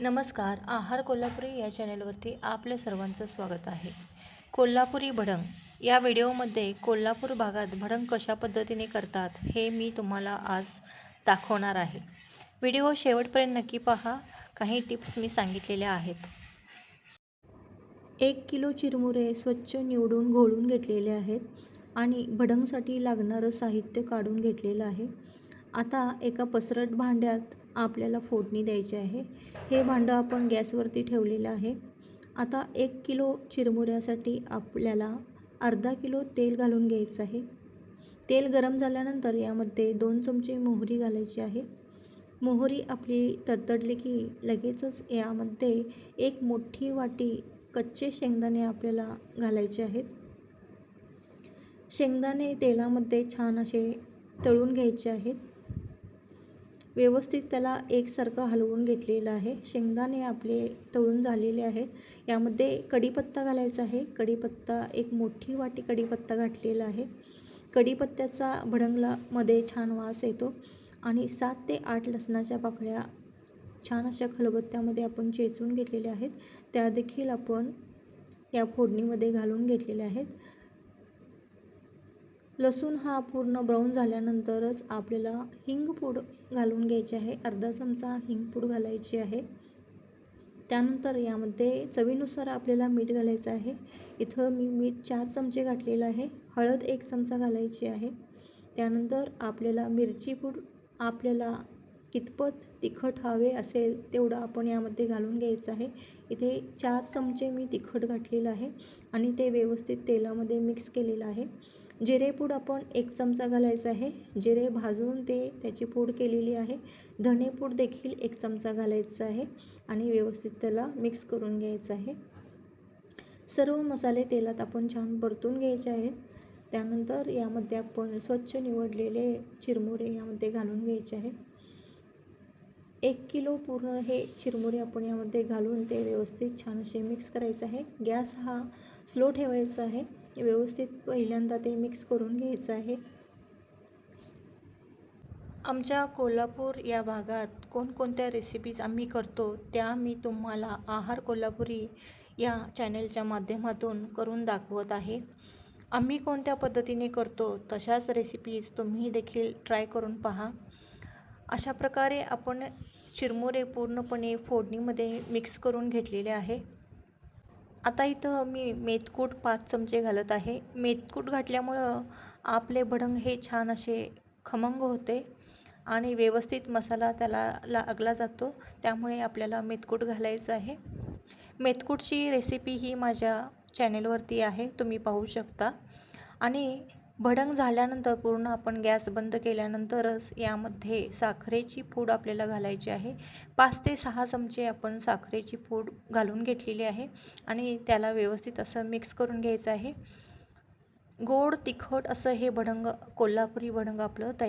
नमस्कार आहार कोल्हापुरी या चॅनलवरती आपल्या सर्वांचं स्वागत आहे. कोल्हापुरी भडंग. या व्हिडिओमध्ये कोल्हापूर भागात भडंग कशा पद्धतीने करतात हे मी तुम्हाला आज दाखवणार आहे. व्हिडिओ शेवटपर्यंत नक्की पहा. काही टिप्स मी सांगितलेल्या आहेत. एक किलो चिरमुरे स्वच्छ निवडून घोळून घेतलेले आहेत आणि भडंगसाठी लागणारं साहित्य काढून घेतलेलं आहे. आता एका पसरट भांड्यात आपल्याला फोडणी द्यायची आहे. हे भांडं आपण गॅसवरती ठेवलेलं आहे. आता एक किलो चिरमुऱ्यासाठी आपल्याला अर्धा किलो तेल घालून घ्यायचं आहे. तेल गरम झाल्यानंतर यामध्ये दोन चमचे मोहरी घालायची आहे. मोहरी आपली तडतडली की लगेचच यामध्ये एक मोठी वाटी कच्चे शेंगदाणे आपल्याला घालायचे आहेत. शेंगदाणे तेलामध्ये छान असे तळून घ्यायचे आहेत. व्यवस्थित त्याला एकसारखं हलवून घेतलेलं आहे. शेंगदाणे आपले तळून झालेले आहेत. यामध्ये कढीपत्ता घालायचा आहे. कढीपत्ता एक मोठी वाटी कढीपत्ता घातलेला आहे. कढीपत्त्याचा भडंगलामध्ये छान वास येतो आणि सात ते आठ लसणाच्या पाकळ्या छान अशा खलबत्त्यामध्ये आपण चेचून घेतलेल्या आहेत. त्या देखील आपण या फोडणीमध्ये घालून घेतलेल्या आहेत. लसूण हा पूर्ण ब्राऊन झाल्यानंतरच आपल्याला हिंगपूड घालून घ्यायची आहे. अर्धा चमचा हिंगपूड घालायची आहे. त्यानंतर यामध्ये चवीनुसार आपल्याला मीठ घालायचं आहे. इथं मी मीठ चार चमचे घातलेलं आहे. हळद एक चमचा घालायची आहे. त्यानंतर आपल्याला मिरची पूड आपल्याला कितपत तिखट हवे असेल तेवढं आपण यामध्ये घालून घ्यायचं आहे. इथे चार चमचे मी तिखट घातलेलं आहे आणि ते व्यवस्थित तेलामध्ये मिक्स केलेलं आहे. जिरेपूड आपण एक चमचा घालायचा आहे. जिरे भाजून ते त्याची पूड केलेली आहे. धनेपूड देखील एक चमचा घालायचा आहे आणि व्यवस्थित त्याला मिक्स करून घ्यायचं आहे. सर्व मसाले तेलात आपण छान परतून घ्यायचे आहेत. त्यानंतर यामध्ये आपण स्वच्छ निवडलेले चिरमुरे यामध्ये घालून घ्यायचे आहेत. एक किलो पूर्ण हे चिरमुरे आपण यामध्ये घालून ते व्यवस्थित छान असे मिक्स करायचं आहे. गॅस हा स्लो ठेवायचा आहे. व्यवस्थित पहिल्यांदा ते मिक्स करून घ्यायचं आहे. आमच्या कोल्हापूर या भागात कोणकोणत्या रेसिपीज आम्ही करतो त्या मी तुम्हाला आहार कोल्हापुरी या चॅनेलच्या माध्यमातून करून दाखवत आहे. आम्ही कोणत्या पद्धतीने करतो तशाच रेसिपीज तुम्ही देखील ट्राय करून पहा. अशा प्रकारे आपण चिरमुरे पूर्णपणे फोडणीमध्ये मिक्स करून घेतलेले आहे. आता इथं मी मेथकूट पाच चमचे घालत आहे. मेथकूट घातल्यामुळं आपले भडंग हे छान असे खमंग होते आणि व्यवस्थित मसाला त्याला लागला जातो. त्यामुळे आपल्याला मेथकूट घालायचं आहे. मेथकूटची रेसिपी ही माझ्या चॅनेलवरती आहे. तुम्ही पाहू शकता. आणि भडंग झाल्यानंतर पूर्ण आपण गॅस बंद केल्यानंतरच यामध्ये साखरेची पूड आपल्याला घालायची आहे. पाच ते सहा चमचे आपण साखरेची पूड घालून घेतलेली आहे आणि त्याला व्यवस्थित असं मिक्स करून घ्यायचं आहे. गोड तिखट असं हे भडंग कोल्हापुरी भडंग आपलं तयार